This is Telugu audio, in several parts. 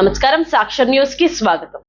నమస్కారం సాక్షర్ న్యూస్కి స్వాగతం.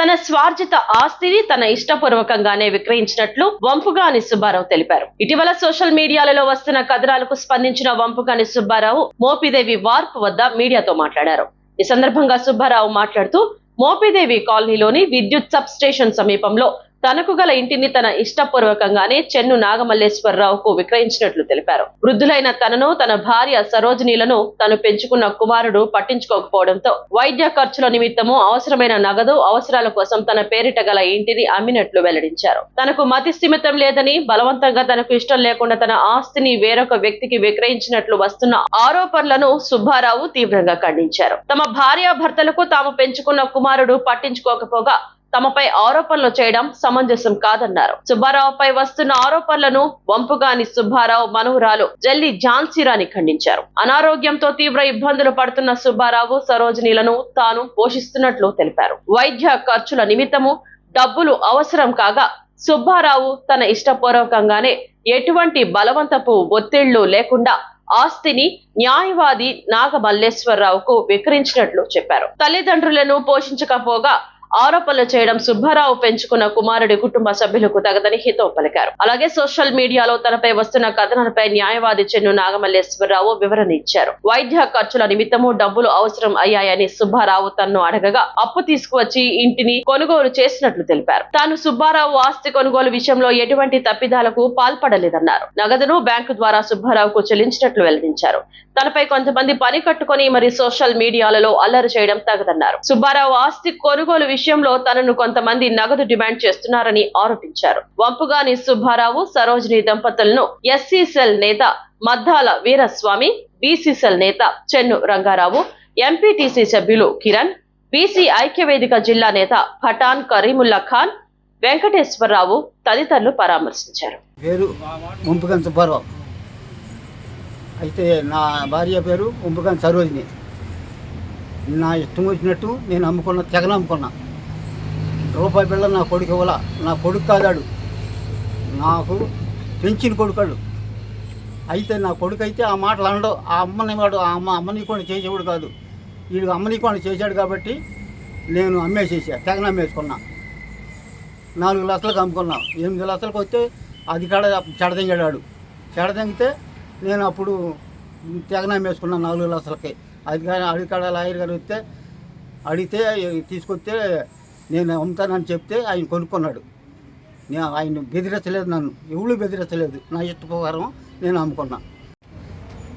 తన స్వార్జిత ఆస్తిని తన ఇష్టపూర్వకంగానే విక్రయించినట్లు వంపుగాని సుబ్బారావు తెలిపారు. ఇటీవల సోషల్ మీడియాలలో వస్తున్న కథనాలకు స్పందించిన వంపుగాని సుబ్బారావు మోపిదేవి వార్ప్ వద్ద మీడియాతో మాట్లాడారు. ఈ సందర్భంగా సుబ్బారావు మాట్లాడుతూ మోపిదేవి కాలనీలోని విద్యుత్ సబ్ స్టేషన్ సమీపంలో తనకు గల ఇంటిని తన ఇష్టపూర్వకంగానే చెన్ను నాగమల్లేశ్వరరావుకు విక్రయించినట్లు తెలిపారు. వృద్ధులైన తనను తన భార్య సరోజినీలను తను పెంచుకున్న కుమారుడు పట్టించుకోకపోవడంతో వైద్య ఖర్చుల నిమిత్తము అవసరమైన నగదు అవసరాల కోసం తన పేరిట గల ఇంటిని అమ్మినట్లు వెల్లడించారు. తనకు మతి స్థిమితం లేదని బలవంతంగా తనకు ఇష్టం లేకుండా తన ఆస్తిని వేరొక వ్యక్తికి విక్రయించినట్లు వస్తున్న ఆరోపణలను సుబ్బారావు తీవ్రంగా ఖండించారు. తమ భార్యాభర్తలకు తాము పెంచుకున్న కుమారుడు పట్టించుకోకపోగా తమపై ఆరోపణలు చేయడం సమంజసం కాదన్నారు. సుబ్బారావుపై వస్తున్న ఆరోపణలను వంపుగాని సుబ్బారావు మనవరాలు జల్లి ఝాన్సీరాని ఖండించారు. అనారోగ్యంతో తీవ్ర ఇబ్బందులు పడుతున్న సుబ్బారావు సరోజినీలను తాను పోషిస్తున్నట్లు తెలిపారు. వైద్య ఖర్చుల నిమిత్తము డబ్బులు అవసరం కాగా సుబ్బారావు తన ఇష్టపూర్వకంగానే ఎటువంటి బలవంతపు ఒత్తిళ్ళు లేకుండా ఆస్తిని న్యాయవాది నాగమల్లేశ్వరరావుకు విక్రయించినట్లు చెప్పారు. తల్లిదండ్రులను పోషించకపోగా ఆరోపణలు చేయడం సుబ్బారావు పెంచుకున్న కుమారుడి కుటుంబ సభ్యులకు తగదని హితవు పలికారు. అలాగే సోషల్ మీడియాలో తనపై వస్తున్న కథనాలపై న్యాయవాది చెన్ను నాగమల్లేశ్వరరావు వివరణ ఇచ్చారు. వైద్య ఖర్చుల నిమిత్తము డబ్బులు అవసరం అయ్యాయని సుబ్బారావు తన్ను అడగగా అప్పు తీసుకువచ్చి ఇంటిని కొనుగోలు చేసినట్లు తెలిపారు. తాను సుబ్బారావు ఆస్తి కొనుగోలు విషయంలో ఎటువంటి తప్పిదాలకు పాల్పడలేదన్నారు. నగదును బ్యాంకు ద్వారా సుబ్బారావుకు చెల్లించినట్లు వెల్లడించారు. తనపై కొంతమంది పని కట్టుకొని మరి సోషల్ మీడియాలలో అల్లరి చేయడం తగదన్నారు. సుబ్బారావు ఆస్తి కొనుగోలు విషయంలో తనను కొంతమంది నగదు డిమాండ్ చేస్తున్నారని ఆరోపించారు. వంపుగాని సుబ్బారావు సరోజిని దంపతులను ఎస్సీ సెల్ నేత మద్దాల వీరస్వామి బీసీ సెల్ నేత చెన్ను రంగారావు ఎంపీటీసీ సభ్యులు కిరణ్ బీసీ ఐక్యవేదిక జిల్లా నేత పఠాన్ కరీముల్లా ఖాన్ వెంకటేశ్వరరావు తదితరులు పరామర్శించారు. పేరు సుబ్బారావు. అయితే నా భార్య పేరు ఉంపుగన్ సరోజిని. నా ఇష్టం వచ్చినట్టు నేను అమ్ముకున్న తెగన అమ్ముకున్నా రూపాయి పిల్ల నా కొడుకు ఇవ్వాల. నా కొడుకు కాదాడు. నాకు పెంచిన కొడుకాడు. అయితే నా కొడుకు అయితే ఆ మాటలు అనడు. ఆ అమ్మని వాడు ఆ అమ్మ అమ్మని కూడా చేసేవాడు కాదు. వీడు అమ్మని కూడా చేశాడు కాబట్టి నేను అమ్మేసేసా తెగన అమ్మేసుకున్నా నాలుగు లక్షలకు అమ్ముకున్నా. ఎనిమిది లక్షలకు వస్తే అది కాడ చెడదెంగాడు చెడదెంగితే నేను అప్పుడు తెగన వేసుకున్నాను నాలుగు లక్షలకి. అది కానీ అడికాడ లాయర్ గారు వస్తే అడిగితే తీసుకొస్తే నేను అమ్ముతానని చెప్తే ఆయన కొనుక్కున్నాడు. నేను ఆయన బెదిరించలేదు నన్ను. ఎవరు బెదిరించలేదు. నా ఇష్ట ప్రకారం నేను అమ్ముకున్నా.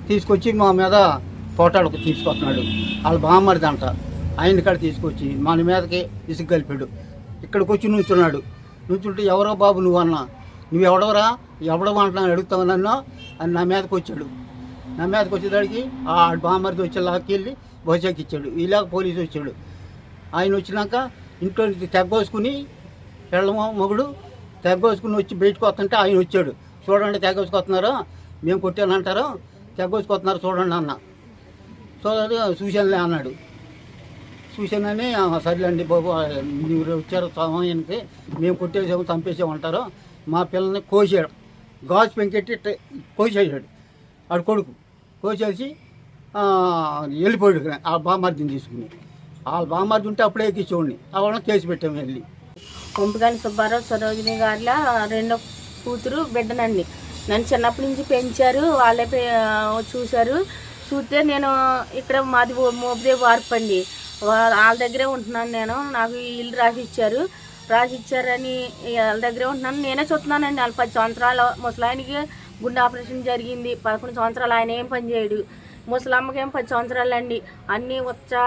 తీసుకొచ్చి మా మీద పోటాడకు తీసుకొస్తున్నాడు. వాళ్ళ బామ్మరిది అంట. ఆయన కాడ తీసుకొచ్చి మన మీదకి ఇసుక కలిపాడు. ఇక్కడికి వచ్చి నుంచున్నాడు. నుంచుంటే ఎవరో బాబు నువ్వు అన్నా. నువ్వు ఎవడవరా? ఎవడో అంటున్నా అడుగుతావు నన్ను. అని నా మీదకి వచ్చాడు. నా మీదకి వచ్చేదానికి ఆ బామ్మరిది వచ్చి లాక్కెళ్ళి బహుశాకి ఇచ్చాడు. ఇలాగ పోలీసు వచ్చాడు. ఆయన వచ్చినాక ఇంట్లో నుంచి తెగ్గోసుకుని పెళ్ళము మొగుడు తెగ్గోసుకుని వచ్చి బయటకు వస్తుంటే ఆయన వచ్చాడు. చూడండి తెగ్గోసుకొస్తున్నారు మేము కొట్టానంటారు తెగ్గోసుకొస్తున్నారు చూడండి అన్న. చూడండి చూశానులే అన్నాడు. చూశానని సర్లేండి బాబు మీరు వచ్చారు సమయానికి మేము కొట్టేసాము చంపేసామంటారు మా పిల్లల్ని కోసాడు. గాజు పెంకెట్టి కోసేసాడు ఆడు కొడుకు కోసేసి వెళ్ళిపోయాడు. ఆ బామర్దిని తీసుకుని. వాళ్ళ బామర్ది ఉంటే అప్పుడే ఎక్కించోడిని ఆ వాళ్ళని కేసు పెట్టాము వెళ్ళి. పంపగాని సుబ్బారావు సరోజిని గారిలా రెండో కూతురు బిడ్డనండి. నన్ను చిన్నప్పటి నుంచి పెంచారు వాళ్ళే చూశారు. చూస్తే నేను ఇక్కడ మాది మోపిదే వార్పు అండి. వాళ్ళ దగ్గరే ఉంటున్నాను నేను నాకు ఇల్లు రాసి ఇచ్చారు వాళ్ళ దగ్గరే ఉంటున్నాను. నేనే చూస్తున్నానండి వాళ్ళు పది సంవత్సరాలు ముసలాయనికి గుండె ఆపరేషన్ జరిగింది. పదకొండు సంవత్సరాలు ఆయన ఏం పని చేయడు. ముసలమ్మకేం పది సంవత్సరాలు అండి అన్నీ వచ్చా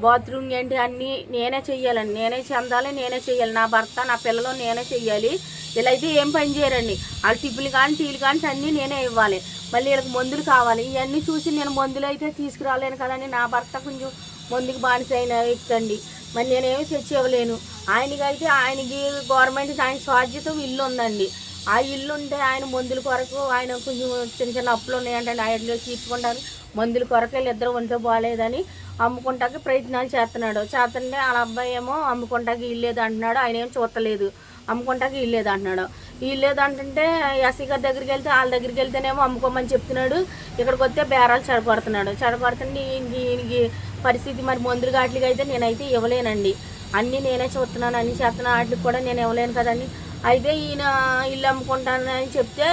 బాత్రూమ్ ఏంటి అన్నీ నేనే చెయ్యాలండి. నేనే చెందాలి నేనే చెయ్యాలి. నా భర్త నా పిల్లలు నేనే చెయ్యాలి. ఇలా అయితే ఏం పని చేయరండి. వాళ్ళ టిప్పులు కానీ టీలు కానీ అన్నీ నేనే ఇవ్వాలి. మళ్ళీ వీళ్ళకి మందులు కావాలి. ఇవన్నీ చూసి నేను మందులు అయితే తీసుకురాలేను కదండి. నా భర్త కొంచెం మందుకు బానిస అయిన వ్యక్తి అండి మరి నేనేమి తెచ్చి ఇవ్వలేను ఆయనకైతే ఆయనకి గవర్నమెంట్ ఆయన స్వాధ్యత ఇల్లు ఉందండి ఆ ఇల్లు ఉంటే ఆయన మందుల కొరకు ఆయన కొంచెం చిన్న చిన్న అప్పులు ఉన్నాయంటే ఆయన తీర్చుకుంటారు. మందుల కొరకు వీళ్ళిద్దరు ఉంటే బాగాలేదని అమ్ముకుంటాకి ప్రయత్నాలు చేస్తున్నాడు. చేస్తుంటే వాళ్ళ అబ్బాయి ఏమో అమ్ముకుంటాకి ఇల్లేదు అంటున్నాడు. ఆయన ఏం చూడలేదు అమ్ముకుంటాకి ఇల్లేదు అంటున్నాడు. ఇల్లేదు అంటుంటే ఎస్సీ గారి దగ్గరికి వెళ్తే వాళ్ళ దగ్గరికి వెళ్తేనేమో అమ్ముకోమని చెప్తున్నాడు. ఇక్కడికి వస్తే బేరాలు చెడగొడుతున్నాడు. చెడగొడుతుంటే ఈయనకి పరిస్థితి మరి మందులు గాట్లకి అయితే నేనైతే ఇవ్వలేనండి. అన్నీ నేనే చూస్తున్నాను అన్నీ చేస్తున్నాను. వాటికి కూడా నేను ఇవ్వలేను కదండి. అయితే ఈయన ఇల్లు అమ్ముకుంటానని చెప్తే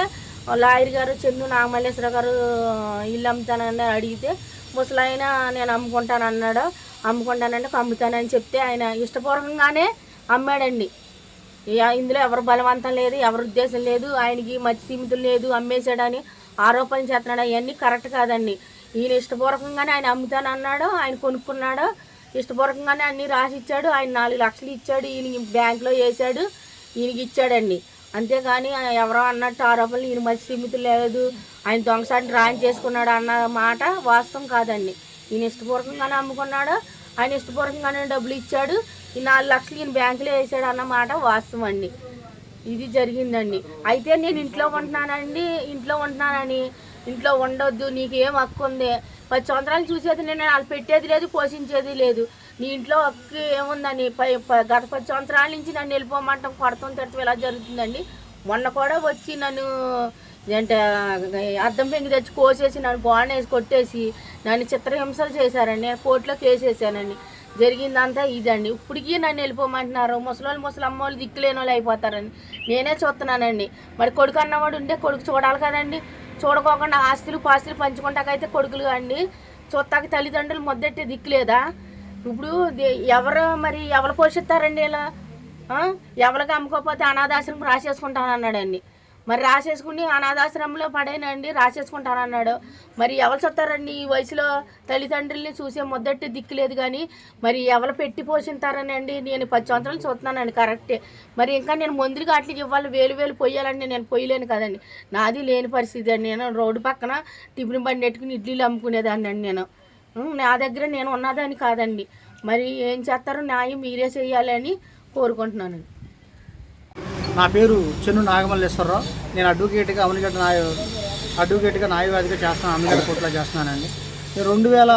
లాయర్ గారు చెన్ను నాగమల్లేశ్వర గారు ఇల్లు అమ్ముతానని అడిగితే ముసలాయన నేను అమ్ముకుంటాను అన్నాడు అమ్ముకుంటానంటే అమ్ముతానని చెప్తే ఆయన ఇష్టపూర్వకంగానే అమ్మాడండి. ఇందులో ఎవరు బలవంతం లేదు ఎవరి ఉద్దేశం లేదు ఆయనకి మతి సీమితులు లేదు అమ్మేశాడని ఆరోపణలు చేస్తున్నాడు. అవన్నీ కరెక్ట్ కాదండి. ఈయన ఇష్టపూర్వకంగానే ఆయన అమ్ముతాను అన్నాడు ఆయన కొనుక్కున్నాడు. ఇష్టపూర్వకంగానే అన్నీ రాసి ఇచ్చాడు ఆయన నాలుగు లక్షలు ఇచ్చాడు ఈయన బ్యాంకులో వేసాడు ఈయనకి ఇచ్చాడండి అంతేగాని ఎవరో అన్నట్టు ఆరోపణలు ఈయన మంచి సిమితి లేదు. ఆయన దొంగసాటి డ్రాయింగ్ చేసుకున్నాడు అన్న మాట వాస్తవం కాదండి. ఈయన ఇష్టపూర్వకంగానే అమ్ముకున్నాడు. ఆయన ఇష్టపూర్వకంగానే డబ్బులు ఇచ్చాడు. ఈ నాలుగు లక్షలు ఈయన బ్యాంకులో వేసాడు అన్న మాట వాస్తవం అండి. ఇది జరిగిందండి. అయితే నేను ఇంట్లో ఉంటున్నానండి. ఇంట్లో ఉంటున్నానని. ఇంట్లో ఉండొద్దు. నీకు ఏం హక్కు ఉంది? పది సంవత్సరాలు చూసేది నేను వాళ్ళు పెట్టేది లేదు పోషించేది లేదు. నీ ఇంట్లో ఒక్క ఏముందని పై గత పది సంవత్సరాల నుంచి నన్ను వెళ్ళిపోమంటాం కొడతాం తిడతాం ఇలా జరుగుతుందండి. మొన్న కూడా వచ్చి నన్ను అంటే అద్దం పెంకి తెచ్చి కోసేసి నన్ను బాణ వేసి కొట్టేసి నన్ను చిత్రహింసలు చేశారండి నేను కోర్టులో కేసేసానండి జరిగిందంతా ఇదండి. ఇప్పటికీ నన్ను వెళ్ళిపోమంటున్నారు. ముసలోళ్ళు ముసలమ్మ వాళ్ళు దిక్కులేని వాళ్ళు అయిపోతారని. నేనే చూస్తున్నానండి. మరి కొడుకు అన్నవాడు ఉంటే కొడుకు చూడాలి కదండి. చూడకోకుండా ఆస్తులు పాస్తులు పంచుకుంటాకైతే కొడుకులు అండి. చూస్తాక తల్లిదండ్రులు మొదటి దిక్కులేదా ఇప్పుడు ఎవరు మరి ఎవరు పోషిస్తారండి ఇలా? ఎవరికి అమ్ముకోకపోతే అనాథాశ్రమం రాసేసుకుంటానన్నాడండి మరి రాసేసుకుని అనాథాశ్రమంలో పడేనండి రాసేసుకుంటానన్నాడు. మరి ఎవరు చెప్తారండి ఈ వయసులో తల్లిదండ్రుల్ని చూసే మొదటి దిక్కు లేదు కానీ మరి ఎవరు పెట్టి పోషిస్తారనండి నేను పది సంవత్సరాలు చూస్తున్నానండి కరెక్టే మరి ఇంకా నేను మందులు అట్లకి ఇవ్వాలి వేలు వేలు పోయాలండి నేను పోయలేను కదండి. నాది లేని పరిస్థితి అండి. నేను రోడ్డు పక్కన టిఫిన్ బండి పెట్టుకుని ఇడ్లీలు అమ్ముకునేదాన్ని అండి నేను. నా దగ్గర నేను ఉన్నదాన్ని కాదండి. మరి ఏం చేస్తారో న్యాయం మీరే చేయాలని కోరుకుంటున్నానండి. నా పేరు చెన్ను నాగమల్లేశ్వరరావు. నేను అడ్వకేట్గా అమనిగడ్డ నాయ అడ్వకేట్గా న్యాయవాదిగా చేస్తున్నాను అమనిగడ్డ కోర్టులో చేస్తున్నానండి. నేను రెండు వేల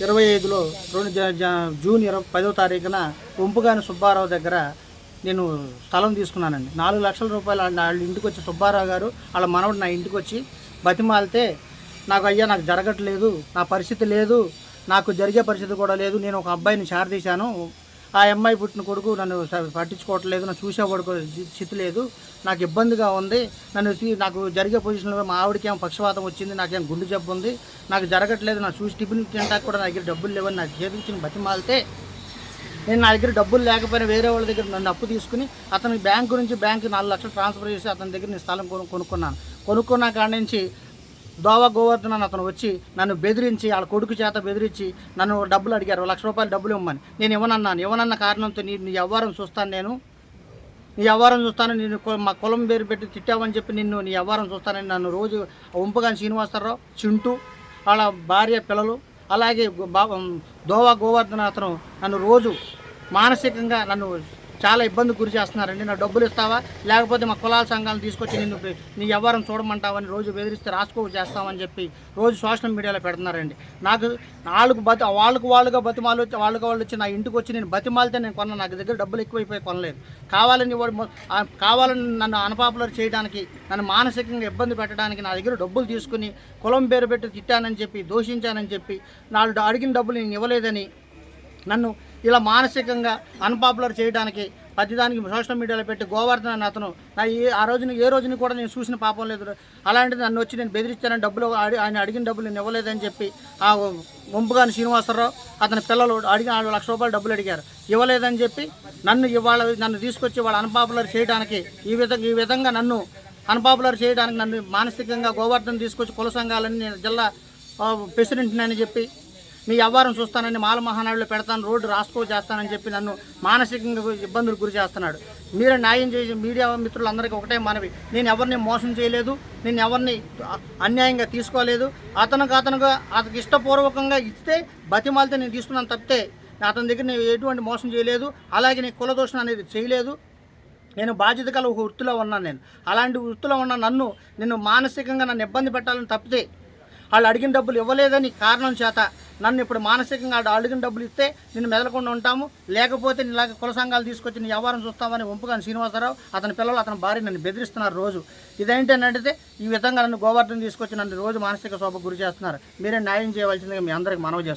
ఇరవై ఐదులో రెండు జ- జ- జూన్ ఇరవై పదో తారీఖున వంపుగాని సుబ్బారావు దగ్గర నేను స్థలం తీసుకున్నానండి. నాలుగు లక్షల రూపాయలు వాళ్ళ వాళ్ళ ఇంటికి వచ్చి సుబ్బారావు గారు వాళ్ళ మనవడు నా ఇంటికి వచ్చి బతిమాలితే నాకు అయ్యా నాకు జరగట్లేదు నా పరిస్థితి లేదు నాకు జరిగే పరిస్థితి కూడా లేదు నేను ఒక అబ్బాయిని చేరదీశాను ఆ అమ్మాయి పుట్టిన కొడుకు నన్ను పట్టించుకోవట్లేదు నన్ను చూసే పడుకో స్థితి లేదు నాకు ఇబ్బందిగా ఉంది. నన్ను నాకు జరిగే పొజిషన్లో మా ఆవిడకేం పక్షపాతం పక్షవాతం వచ్చింది నాకేం గుండె జబ్బు ఉంది. నాకు జరగట్లేదు నా చూసి టిఫిన్ తినడానికి కూడా నా దగ్గర డబ్బులు లేవని నాకు చేపించిన బతిమాలితే నేను నా దగ్గర డబ్బులు లేకపోయినా వేరే వాళ్ళ దగ్గర నన్ను అప్పు తీసుకుని అతని బ్యాంకు నుంచి బ్యాంకు నాలుగు లక్షలు ట్రాన్స్ఫర్ చేసి అతని దగ్గర నేను స్థలం కొను కొనుక్కున్నాను. కొనుక్కున్న కాడ నుంచి దోవా గోవర్ధన్ అని అతను వచ్చి నన్ను బెదిరించి వాళ్ళ కొడుకు చేత బెదిరించి నన్ను డబ్బులు అడిగారు. లక్ష రూపాయలు డబ్బులు ఇవ్వమని. నేను ఇవ్వనన్నాను ఇవ్వనన్న కారణంతో నీ నీ వ్యవహారం చూస్తాను నేను. నీ వ్యవహారం చూస్తాను నేను మా కులం పేరు పెట్టి తిట్టావని చెప్పి నిన్ను నీ వ్యవహారం చూస్తానని నన్ను రోజు ఉంపగాని శ్రీనివాసరావు చింటూ వాళ్ళ భార్య పిల్లలు అలాగే బా దోవా గోవర్ధన అతను నన్ను రోజు మానసికంగా నన్ను చాలా ఇబ్బంది గురి చేస్తున్నారండి. నా డబ్బులు ఇస్తావా? లేకపోతే మా కులాల సంఘాలను తీసుకొచ్చి నిన్ను నీ వ్యవహారం చూడమంటావని రోజు బెదిరిస్తే రాసుకో చేస్తామని చెప్పి రోజు సోషల్ మీడియాలో పెడుతున్నారండి. నాకు వాళ్ళకు బతి వాళ్ళకు వాళ్ళుగా బతిమాలు వచ్చి వాళ్ళకి వాళ్ళు వచ్చి నా ఇంటికి వచ్చి నేను బతిమాలితే నేను కొన్నాను నాకు దగ్గర డబ్బులు ఎక్కువైపోయి కొనలేదు. కావాలని వాడు కావాలని నన్ను అన్పాపులర్ చేయడానికి నన్ను మానసికంగా ఇబ్బంది పెట్టడానికి నా దగ్గర డబ్బులు తీసుకుని కులం పేరు పెట్టి తిట్టానని చెప్పి దూషించానని చెప్పి నాడు అడిగిన డబ్బులు నేను ఇవ్వలేదని నన్ను ఇలా మానసికంగా అన్పాపులర్ చేయడానికి ప్రతిదానికి సోషల్ మీడియాలో పెట్టి గోవర్ధన్ అని అతను నా ఏ ఆ రోజున ఏ రోజుని కూడా నేను చూసిన పాపం లేదు. అలాంటిది నన్ను వచ్చి నేను బెదిరించానని డబ్బులు అడి- ఆయన అడిగిన డబ్బులు నేను ఇవ్వలేదని చెప్పి ఆ వంపుగాని శ్రీనివాసరావు అతని పిల్లలు అడిగిన ఆరు లక్ష రూపాయలు డబ్బులు అడిగారు. ఇవ్వలేదని చెప్పి నన్ను ఇవాళ నన్ను తీసుకొచ్చి వాళ్ళు అన్పాపులర్ చేయడానికి ఈ విధంగా ఈ విధంగా నన్ను అన్పాపులర్ చేయడానికి నన్ను మానసికంగా గోవర్ధన్ తీసుకొచ్చి కుల సంఘాలని నేను జిల్లా ప్రెసిడెంట్ని అని చెప్పి మీ వ్యవహారం చూస్తానని మాల మహానాడులో పెడతాను రోడ్డు రాసుకో చేస్తానని చెప్పి నన్ను మానసికంగా ఇబ్బందులు గురి చేస్తున్నాడు. మీరే న్యాయం చేసి మీడియా మిత్రులందరికీ ఒకటే మనవి. నేను ఎవరిని మోసం చేయలేదు నేను ఎవరిని అన్యాయంగా తీసుకోలేదు. అతనికి అతనుగా అతనికి ఇష్టపూర్వకంగా ఇస్తే బతిమాలితే నేను తీసుకున్నాను తప్పితే అతని దగ్గర నేను ఎటువంటి మోసం చేయలేదు అలాగే నేను కులదోషణ అనేది చేయలేదు. నేను బాధ్యత గల ఒక వృత్తిలో ఉన్నాను నేను. అలాంటి వృత్తిలో ఉన్న నన్ను నిన్ను మానసికంగా నన్ను ఇబ్బంది పెట్టాలని తప్పితే వాళ్ళు అడిగిన డబ్బులు ఇవ్వలేదని కారణం చేత నన్ను ఇప్పుడు మానసికంగా ఆడు అడిగిన డబ్బులు ఇస్తే నిన్ను మెదలకుండా ఉంటాము. లేకపోతే ఇలాగ కుల సంఘాలు తీసుకొచ్చి నీ వ్యవహారం చూస్తామని ఒంపుగాని శ్రీనివాసరావు అతని పిల్లలు అతని భార్య నన్ను బెదిరిస్తున్నారు రోజు. ఇదేంటంటే ఈ విధంగా నన్ను గోవర్ధన తీసుకొచ్చి నన్ను రోజు మానసిక శోభ గురి చేస్తున్నారు. మీరే న్యాయం చేయవలసిందిగా మీ అందరికి మనవి చేస్తున్నాను.